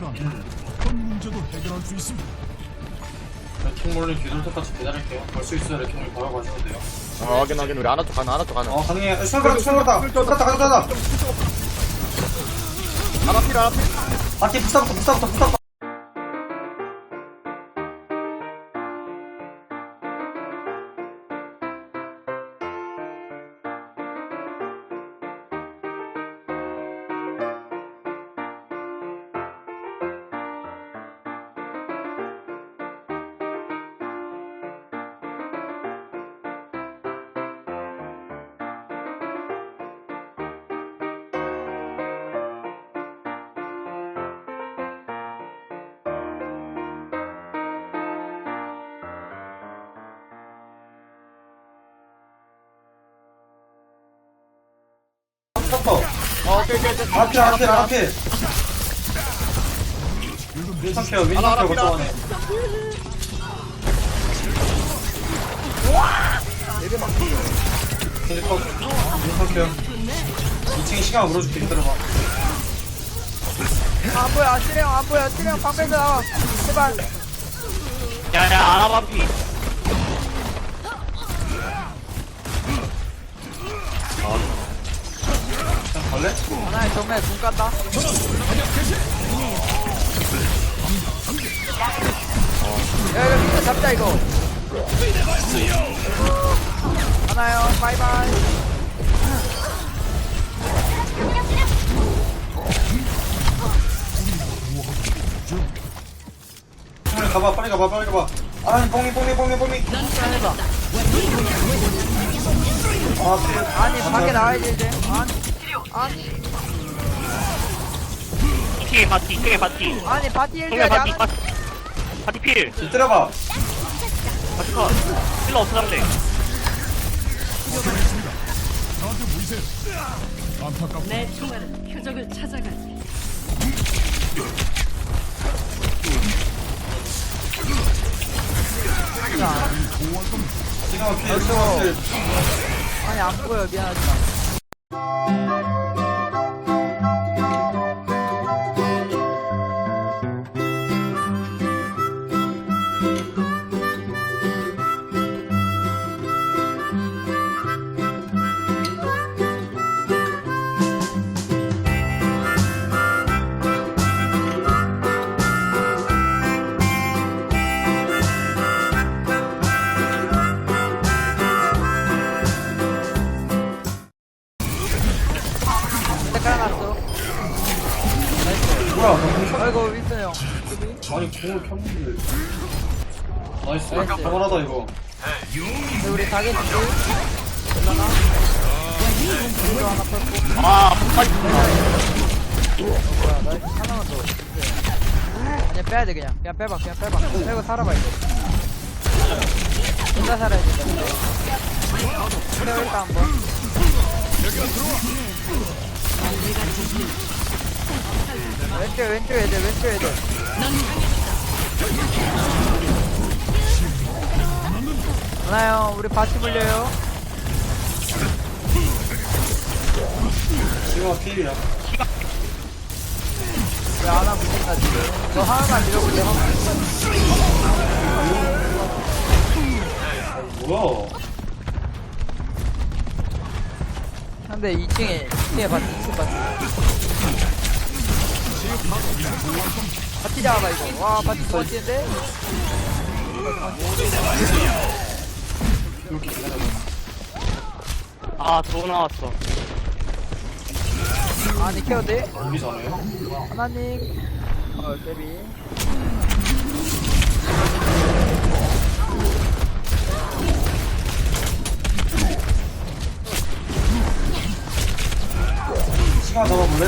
함께라면 어떤 문제도 해결할 수 있습니다. 레킹몰님 뒤돌 때까지 기다릴게요. 걸 수 있어요. 레킹몰 바로 가셔도 돼요. 어, 확인 확인 우리 하나 쪽 가나 하나 쪽 가나 어 가능해. 수영 걸었다 수영 걸었다. 걸었다 걸었다 걸었다. 하나 필 하나 필 바퀴 부스부터 부스부터 부스부터. 부스부터. 어 오케이 오케이 오케이 앞에 앞에 앞에. 민상 케어 민상 하나, 케어 하나, 걱정 안 해. 계속 컷. 민상 케어. 2층에 시간 물어줄게 기다려봐. 안 보여, 쓰레형 안 보여, 방패에서 나와. 제발. 야야 아라바피 그냥 갈래? 하나의 정말 군 깠다. 야, 이거 밑에 잡자, 이거. 하나요, 바이바이. 빨리 가봐 빨리 가봐 빨리 가봐. 아니 뽕이 뽕이 뽕이 뽕이. 아 필. 아니, 밖에 나와야지, 이제. 아니, 아니, 이층에 바티 이층에 바티 아니, 바티 형님 일줘야지. 바티 안 바티 바티 필길 때려봐. 바티 컷 힐러 없어 상대 저한테 보이세요. 안타깝고 내 총알은 표적을 찾아가지. 지금 필 지금 필. 아니, 안 보여, 미안하지만. 공을 켰는데. 나이스. 나이스. 할만하다 이거. 근데 우리 가게 준비. 올라가. 이거 하나 펼고. 아 폭탄이 뭐야, 나 하나만 더. 그냥 빼야 돼, 그냥. 그냥 빼봐, 그냥 빼봐. 빼고 살아봐, 이거. 혼자 살아야 돼. 그래, 일단 한 번. 왼쪽, 왼쪽 애들, 왼쪽 애들. 하나요, 우리 바티 물려요. 지금 필이야. 왜 하나 물린다, 지금. 너 하나만 밀어볼래, 한 뭐야? 상대 2층에 2층에 바티 2층 바티 바티 잡아봐 이거 와? 이렇게 기다려봐. 아 들어 나왔어 아 니 케어 돼? 하나님 어 데비 시간 잡아볼래?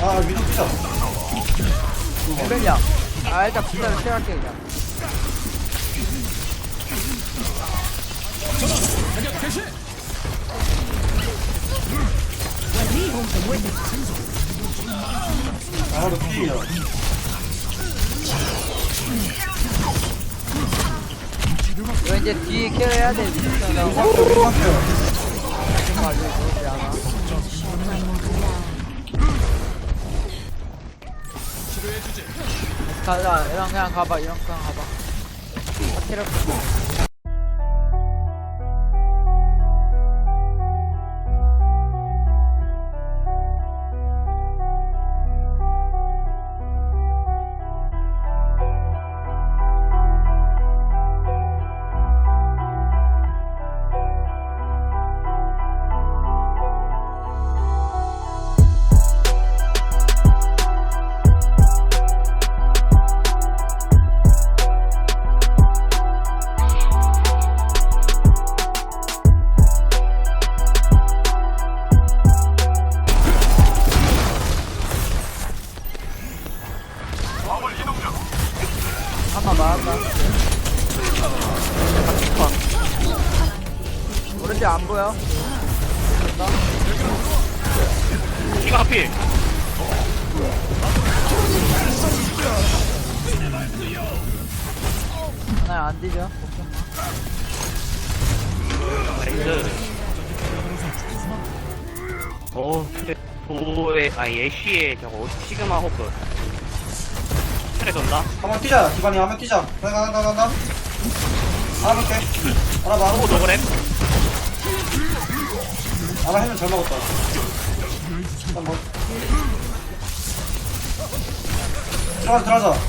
아 위로 뛰자. 그냥 아 일단 부자를 채울게 그냥 필이야. 이거 이제 뒤에 케어해야 돼 가자 이런 그냥 가봐 이런 그냥 가봐 체력 한번 막았다 오른쪽 안 보여 이거 하필. 하나 안 뒤져 나이스. 오, 그래. 도에, 아, 예시에 저거, 시그마 호크. 트레 돈다. 한번 뛰자 기반이 한번 뛰자. 가가 가가 가 알아볼게. 알아봐 오, 노그램. 알아 해면 잘 먹었다. 일단 뭐 들어가자 들어가자.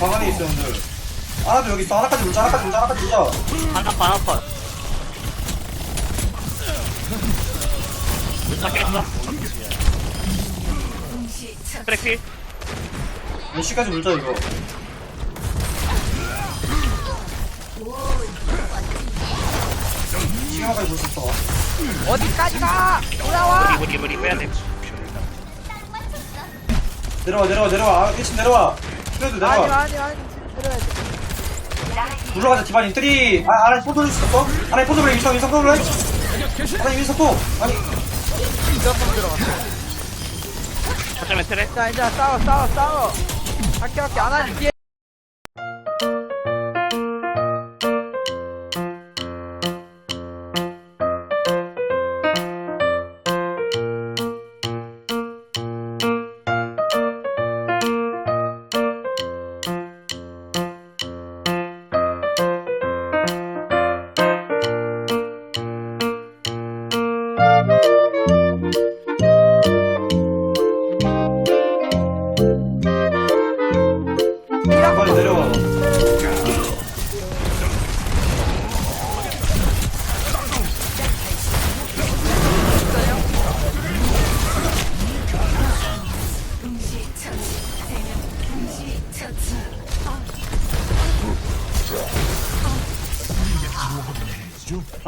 방 안에 있어 형들. 알아도 여기 있어. 하나까지 물자 하나까지 물자 하나까지 물자. 하나 반, 하나 반. 못 찾겠어. 필. 몇 시까지 물자 이거? 시간까지 물수 있어. 어디까지 가? 돌아와. 무리, 무리, 무리. 빼야 돼. 내려와 내려와 내려와. 아 1층 내려와. 그래도 아니 내려와. 아니 아니 들어야 돼. 물러가자 디바니 트리. 아 아래 포 돌릴 수 있어? 아래 포 돌려 인성 인성 돌려 아니 인성 포. 아니 이점만 들어갔어. 거점에 트레. 자 이제 싸워 싸워 싸워. 할게 할게. 안 하지 뒤에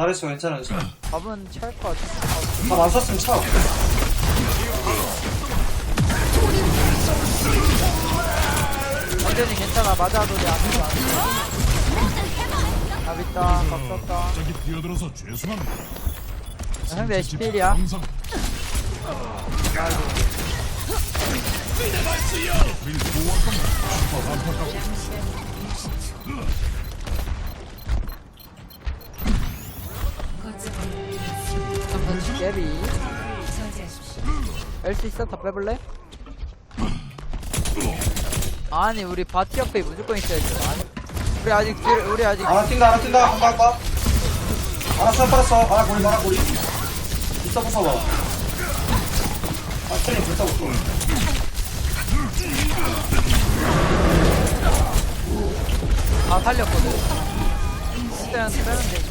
잘했어 괜찮아 괜찮아 밥은 찰것 같아 밥 안 썼으면 차 완전히 괜찮아 맞아도 내안 죽어 안 죽어 밥 있다 밥 썼다 갑자기 뛰어들어서 죄송합니다. 상대 HPL이야 항상 깨비. 뺄수 있어? 더 빼볼래? 아니 우리 바티 옆에 무조건 있어야지 아니 우리 아직 딜- 우리 아직 하나 뛴다 하나 뛴다. 한번 할까? 하나 수업 받았어. 하나 고리 하나 고리. 있어 부숴봐. 아 트레인 불타 붙어. 다 살렸거든. 일단 빼면 되지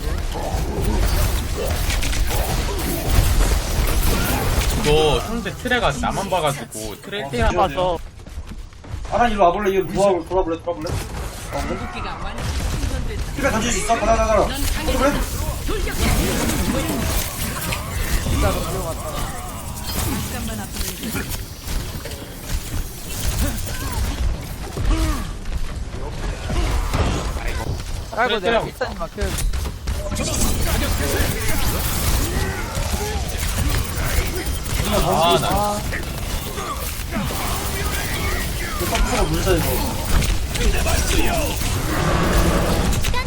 이거 상대 트레가 나만 봐가지고 트레 때한 봤어. 하나 이리 와볼래 이거 누워 돌아볼래 돌아볼래? 어 그래? 트레 던질 수 있어? 가자 가자 가자 그래? 아이고 내가 비싼이만 아 서포터가 물자 이거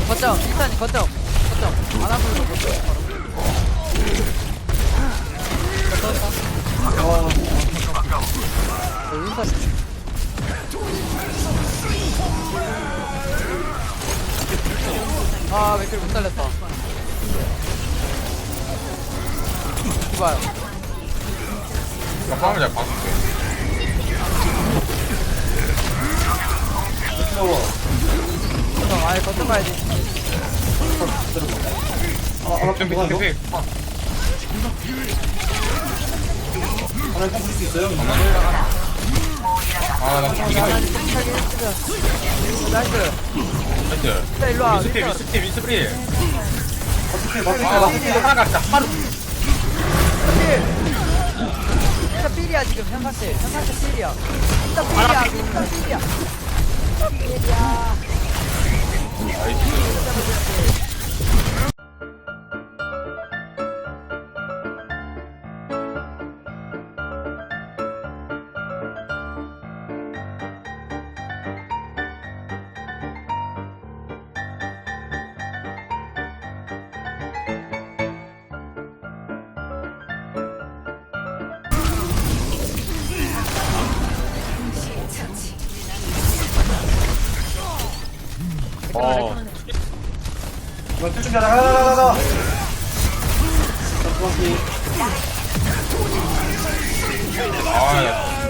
거점 일단 거점 거점 안 아무도 거점 아 인사 아 맥클 못 살렸다 이봐요 이거 화면 잘 봐. 귀여워 거점 아예 가야지 아 하나 좀좀 밑에 이거 밑에. 하나 좀 부릴 수 있어요? 아 나 이게 나이스 나이스 나이스. 진짜 일로 와 미스티 미스티 미스티. 어떻게 맞게 아 맞게 하나가 진짜 하루. 진짜 필이야 지금 현상태 현상태 필이야 진짜 필이야 진짜 필이야 필이야 나이스. 어. 이거 뜰 준비하자 가자 가자 가자 잠깐만 아 야.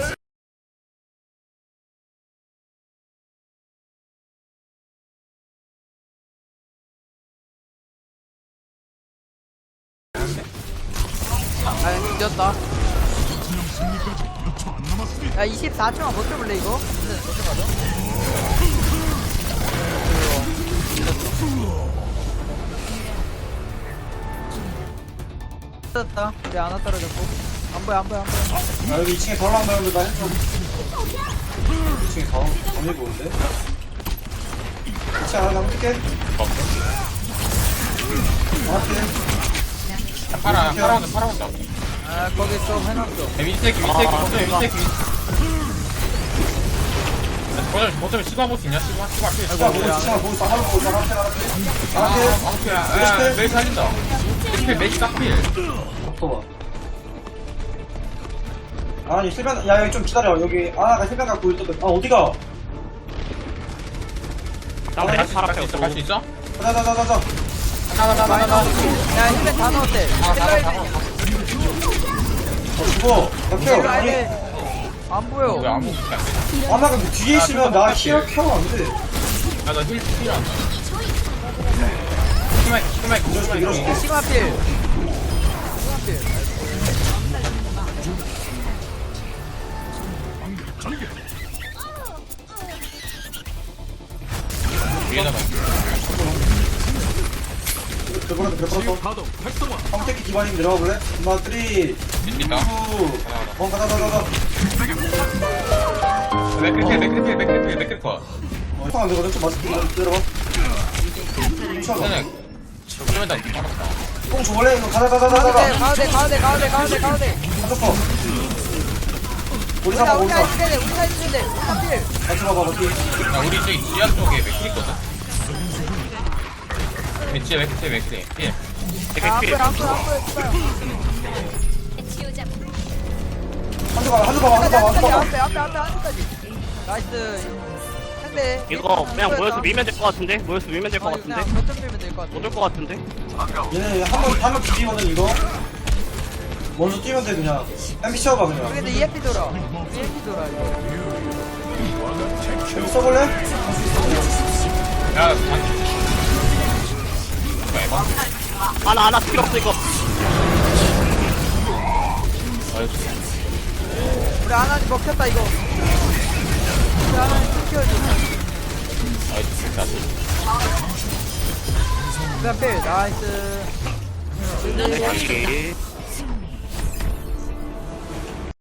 아 이겼다 야 24초만 버텨볼래 이거? 근데 버텨 떴다. 우리 하나 떨어졌고. 안 보여 안 보여 안 보여. 아 여기 2층에 더 올라온다는데 나 좀... 2층에 더 안해 보는데? 2층 하나 남길게. 나한테 파라 파라 온다 파라 온다. 아 거기 좀 해놨어. 밑에 밑에 밑에 밑에. 거점 거점 시간 볼수 있냐? 시간 시간 시간. 자 보고 있어. 자 보고 있어 하나 보고 있어. 나한테 나한테 나한테 아무튼 야 메이 살린다. 메이 메이 싹필. 덮어봐 아니 실명 야 여기 좀 기다려. 여기 아나가 실명 갖고 있거든 아 어디가? 나 갈수 파라 있어. 갈수 있어? 가자자자자자 나나나나나. 야 힐맨 다 넣었대. 아, 아, 어 죽어. 나 케어 아니. 안 보여. 왜 아무 못안 돼? 아나가 그 뒤에 있으면 나 케어 케어 안돼. 나힐 필요한다. 시간 시간 시간 이러줄게 시마필 시마필 위에다가. 저번에도 배불었어 황태기 기반님 내려와 볼래? 엄마 3 2 있다. 어 가자 가자 가자 맥크리필 맥크리필 맥크리필 맥크리 컷. 어, 형안 되거든 좀 맛있게 내려와 훔쳐봐 이따 알았다. 뽕 줘볼래? 이거 가자 가자 가자 가운데 가자 가운데 가운데 가운데 가운데 가운데 한쪽거 우리 우리가 잡아 우리 우리가 잡아 해줘야 돼 우리가 해줘야 돼 시마필 같이 봐봐 같이 나 우리 저기 지하 쪽에 맥크리 있거든. 지하 맥크리 맥크리. 예. 보여 안 보여 씨발 한쪽 봐봐 한쪽 봐봐 한쪽 봐봐 한쪽 봐봐 앞에 앞에 앞에 앞에까지 나이스 근데 이거 그냥 모여서 밀면 될 것 같은데? 모여서 밀면 될 것 같은데? 그냥 거점 밀면 될것 같아 못올것 같은데? 얘네 한번 한번 비비거든 이거 먼저 뛰면 돼 그냥 엠비 씌워봐 우리 그냥 근데 EMP 돌아 EMP 돌아 이거 여기 써볼래? 야, 반. 에바. 아나 아 나 필요 없어 이거. 우리 하나님 먹혔다 이거 나이스. 나이스. 그냥 빼 나이스 다시